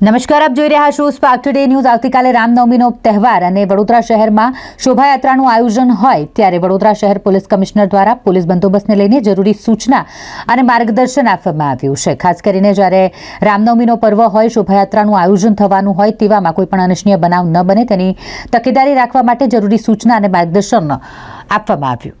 નમસ્કાર, આપ જોઈ રહ્યા છો સ્પાર્ક ટુડે ન્યૂઝ આવતીકાલે રામનવમીનો તહેવાર અને વડોદરા શહેરમાં શોભાયાત્રાનું આયોજન હોય ત્યારે વડોદરા શહેર પોલીસ કમિશનર દ્વારા પોલીસ બંદોબસ્તને લઈને જરૂરી સૂચના અને માર્ગદર્શન આપવામાં આવ્યું છે. ખાસ કરીને જ્યારે રામનવમીનો પર્વ હોય, શોભાયાત્રાનું આયોજન થવાનું હોય તેવામાં કોઈ પણ અનિચ્છનીય બનાવ ન બને. તેની તકેદારી રાખવા માટે જરૂરી સૂચના અને માર્ગદર્શન આપવામાં આવ્યું.